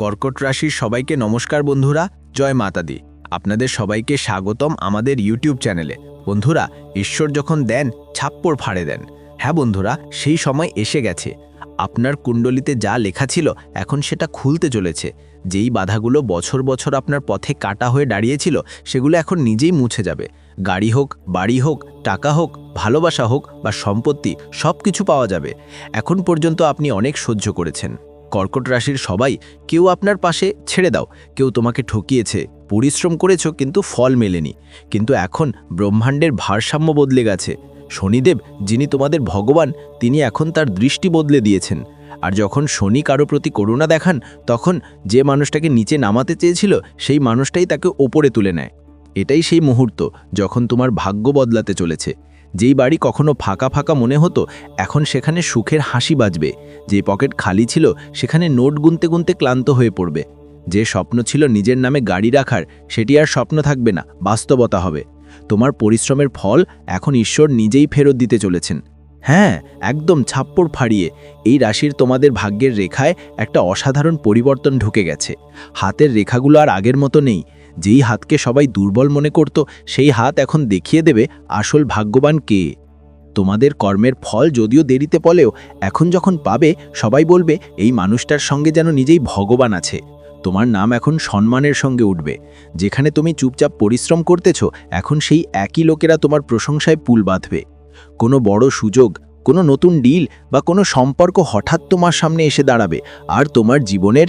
কর্কট রাশির সবাইকে নমস্কার বন্ধুরা, জয় মাতাদি। আপনাদের সবাইকে স্বাগতম আমাদের ইউটিউব চ্যানেলে। বন্ধুরা, ঈশ্বর যখন দেন ছাপ্পড় ফাড়ে দেন। হ্যাঁ বন্ধুরা, সেই সময় এসে গেছে। আপনার কুণ্ডলিতে যা লেখা ছিল, এখন সেটা খুলতে চলেছে। যেই বাধাগুলো বছর বছর আপনার পথে কাটা হয়ে দাঁড়িয়েছিল, সেগুলো এখন নিজেই মুছে যাবে। গাড়ি হোক, বাড়ি হোক, টাকা হোক, ভালোবাসা হোক বা সম্পত্তি সব কিছু পাওয়া যাবে। এখন পর্যন্ত আপনি অনেক সহ্য করেছেন। কর্কট রাশির সবাই, কেউ আপনার পাশে ছেড়ে দাও, কেউ তোমাকে ঠকিয়েছে। পরিশ্রম করেছ, কিন্তু ফল মেলেনি। কিন্তু এখন ব্রহ্মাণ্ডের ভারসাম্য বদলে গেছে। শনিদেব, যিনি তোমাদের ভগবান, তিনি এখন তার দৃষ্টি বদলে দিয়েছেন। আর যখন শনি কারও প্রতি করুণা দেখান, তখন যে মানুষটাকে নিচে নামাতে চেয়েছিল, সেই মানুষটাই তাকে ওপরে তুলে নেয়। এটাই সেই মুহূর্ত, যখন তোমার ভাগ্য বদলাতে চলেছে। যেই বাড়ি কখনো ফাঁকা ফাঁকা মনে হতো, এখন সেখানে সুখের হাসি বাজবে। যে পকেট খালি ছিল, সেখানে নোট গুনতে গুনতে ক্লান্ত হয়ে পড়বে। যে স্বপ্ন ছিল নিজের নামে গাড়ি রাখার, সেটি আর স্বপ্ন থাকবে না, বাস্তবতা হবে। তোমার পরিশ্রমের ফল এখন ঈশ্বর নিজেই ফেরত দিতে চলেছেন। হ্যাঁ একদম ছাপ্পড় ফাড়িয়ে, এই রাশির তোমাদের ভাগ্যের রেখায় একটা অসাধারণ পরিবর্তন ঢুকে গেছে। হাতের রেখাগুলো আর আগের মতো নেই। যেই হাতকে সবাই দুর্বল মনে করত, সেই হাত এখন দেখিয়ে দেবে আসল ভাগ্যবান কে। তোমাদের কর্মের ফল যদিও দেরিতে পলেও এখন যখন পাবে, সবাই বলবে, এই মানুষটার সঙ্গে যেন নিজেই ভগবান আছে। তোমার নাম এখন সম্মানের সঙ্গে উঠবে। যেখানে তুমি চুপচাপ পরিশ্রম করতেছ, এখন সেই একই লোকেরা তোমার প্রশংসায় পুল বাঁধবে। কোনো বড় সুযোগ, কোনো নতুন ডিল বা কোনো সম্পর্ক হঠাৎ তোমার সামনে এসে দাঁড়াবে, আর তোমার জীবনের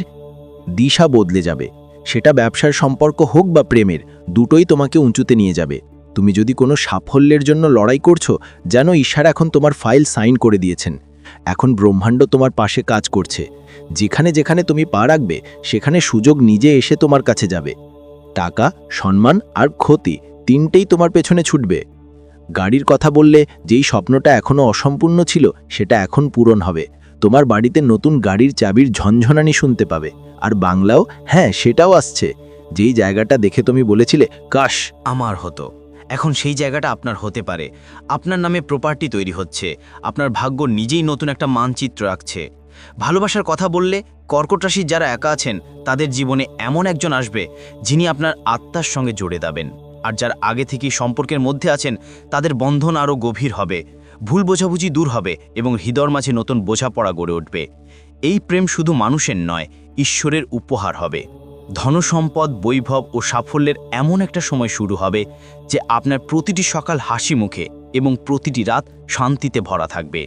দিশা বদলে যাবে। সেটা ব্যবসার সম্পর্ক হোক বা প্রেমের, দুটোই তোমাকে উঁচুতে নিয়ে যাবে। তুমি যদি কোনো সাফল্যের জন্য লড়াই করছ, যেন ঈশ্বর এখন তোমার ফাইল সাইন করে দিয়েছেন। এখন ব্রহ্মাণ্ড তোমার পাশে কাজ করছে। যেখানে যেখানে তুমি পা রাখবে, সেখানে সুযোগ নিজে এসে তোমার কাছে যাবে। টাকা, সম্মান আর ক্ষতি তিনটেই তোমার পেছনে ছুটবে। গাড়ির কথা বললে যেই স্বপ্নটা এখনও অসম্পূর্ণ ছিল, সেটা এখন পূরণ হবে। তোমার বাড়িতে নতুন গাড়ির চাবির ঝনঝনানি শুনতে পাবে। আর বাংলাও হ্যাঁ সেটাও আসছে। যেই জায়গাটা দেখে তুমি বলেছিলে, কাশ, আমার হতো। এখন সেই জায়গাটা আপনার হতে পারে। আপনার নামে প্রপার্টি তৈরি হচ্ছে। আপনার ভাগ্য নিজেই নতুন একটা মানচিত্র রাখছে ভালোবাসার কথা বললে, কর্কট রাশির যারা একা আছেন, তাদের জীবনে এমন একজন আসবে, যিনি আপনার আত্মার সঙ্গে জুড়ে দেবেন। আর যার আগে থেকেই সম্পর্কের মধ্যে আছেন, তাদের বন্ধন আরও গভীর হবে। ভুল বোঝাবুঝি দূর হবে এবং হৃদয়ের মাঝে নতুন বোঝাপড়া গড়ে উঠবে। এই প্রেম শুধু মানুষের নয়, ঈশ্বরের উপহার হবে। ধনসম্পদ, বৈভব ও সাফল্যের এমন একটা সময় শুরু হবে যে আপনার প্রতিটি সকাল হাসি মুখে এবং প্রতিটি রাত শান্তিতে ভরা থাকবে।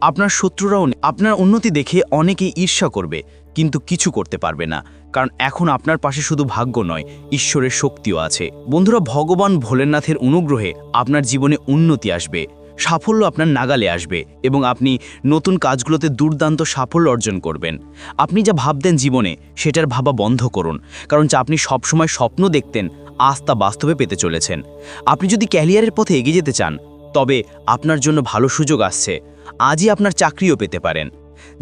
আপনার শত্রুরাও আপনার উন্নতি দেখে অনেকেই ঈর্ষা করবে, কিন্তু কিছু করতে পারবে না, কারণ এখন আপনার পাশে শুধু ভাগ্য নয়, ঈশ্বরের শক্তিও আছে। বন্ধুরা, ভগবান ভোলেনাথের অনুগ্রহে আপনার জীবনে উন্নতি আসবে। সাফল্য আপনার নাগালে আসবে এবং আপনি নতুন কাজগুলোতে দুর্দান্ত সাফল্য অর্জন করবেন। আপনি যা ভাবতেন জীবনে, সেটার ভাবা বন্ধ করুন, কারণ যা আপনি সবসময় স্বপ্ন দেখতেন তা বাস্তবে পেতে চলেছেন। আপনি যদি ক্যারিয়ারের পথে এগিয়ে যেতে চান, তবে আপনার জন্য ভালো সুযোগ আসছে। আজই আপনার চাকরিও পেতে পারেন।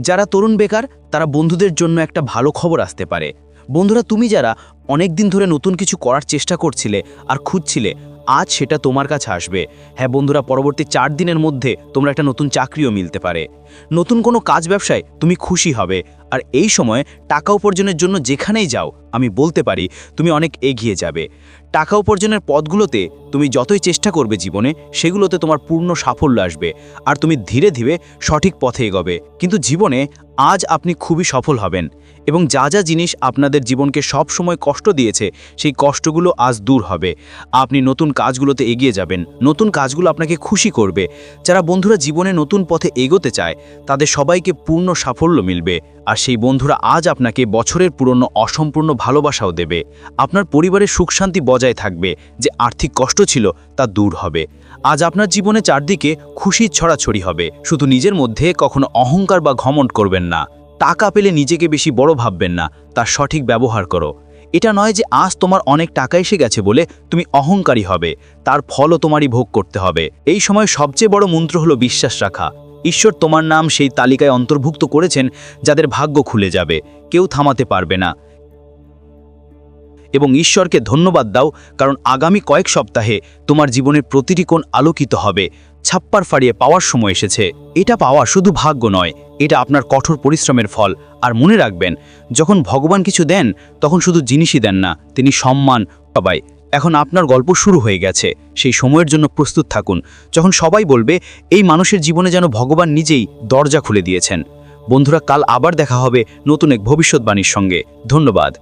যারা তরুণ বেকার, তারা বন্ধুদের জন্য একটা ভালো খবর আসতে পারে। বন্ধুরা, তুমি যারা অনেক দিন ধরে নতুন কিছু করার চেষ্টা করছিলে আর খুঁজছিলে আজ সেটা তোমার কাছে আসবে। হ্যাঁ বন্ধুরা, পরবর্তী চার দিনের মধ্যে তোমরা একটা নতুন চাকরিও মিলতে পারে। নতুন কোনো কাজ ব্যবসায় তুমি খুশি হবে। আর এই সময় টাকা উপার্জনের জন্য যেখানেই যাও, আমি বলতে পারি তুমি অনেক এগিয়ে যাবে। টাকা উপার্জনের পথগুলোতে তুমি যতই চেষ্টা করবে জীবনে, সেগুলোতে তোমার পূর্ণ সাফল্য আসবে আর তুমি ধীরে ধীরে সঠিক পথে এগোবে। কিন্তু জীবনে আজ আপনি খুবই সফল হবেন এবং যা যা জিনিস আপনাদের জীবনকে সব সময় কষ্ট দিয়েছে, সেই কষ্টগুলো আজ দূর হবে। আপনি নতুন কাজগুলোতে এগিয়ে যাবেন, নতুন কাজগুলো আপনাকে খুশি করবে। যারা বন্ধুরা জীবনে নতুন পথে এগোতে চায়, তাদের সবাইকে পূর্ণ সাফল্য মিলবে। আর সেই বন্ধুরা আজ আপনাকে বছরের পুরনো অসম্পূর্ণ ভালোবাসাও দেবে। আপনার পরিবারের সুখ শান্তি বজায় থাকবে, যে আর্থিক কষ্ট ছিল তা দূর হবে। আজ আপনার জীবনে চারদিকে খুশির ছড়াছড়ি হবে, শুধু নিজের মধ্যে কখনো অহংকার বা ঘমণ্ড করবেন না। টাকা পেলে নিজেকে বেশি বড় ভাববেন না, তার সঠিক ব্যবহার করো। এটা নয় যে আজ তোমার অনেক টাকা এসে গেছে বলে তুমি অহংকারী হবে, তার ফলও তোমারই ভোগ করতে হবে। এই সময় সবচেয়ে বড় মন্ত্র হলো বিশ্বাস রাখা। ঈশ্বর তোমার নাম সেই তালিকায় অন্তর্ভুক্ত করেছেন যাদের ভাগ্য খুলে যাবে, কেউ থামাতে পারবে না। এবং ঈশ্বরকে ধন্যবাদ দাও, কারণ আগামী কয়েক সপ্তাহে তোমার জীবনের প্রতিটি কোণ আলোকিত হবে। ছাপ্পার ফাড়িয়ে পাওয়ার সময় এসেছে। এটা পাওয়া শুধু ভাগ্য নয়, এটা আপনার কঠোর পরিশ্রমের ফল। আর মনে রাখবেন, যখন ভগবান কিছু দেন, তখন শুধু জিনিসই দেন না, তিনি সম্মান সবাই। এখন আপনার গল্প শুরু হয়ে গেছে। সেই সময়ের জন্য প্রস্তুত থাকুন। যখন সবাই বলবে, এই মানুষের জীবনে যেন ভগবান নিজেই দরজা খুলে দিয়েছেন। বন্ধুরা, কাল আবার দেখা হবে নতুন এক ভবিষ্যৎবাণীর সঙ্গে। ধন্যবাদ।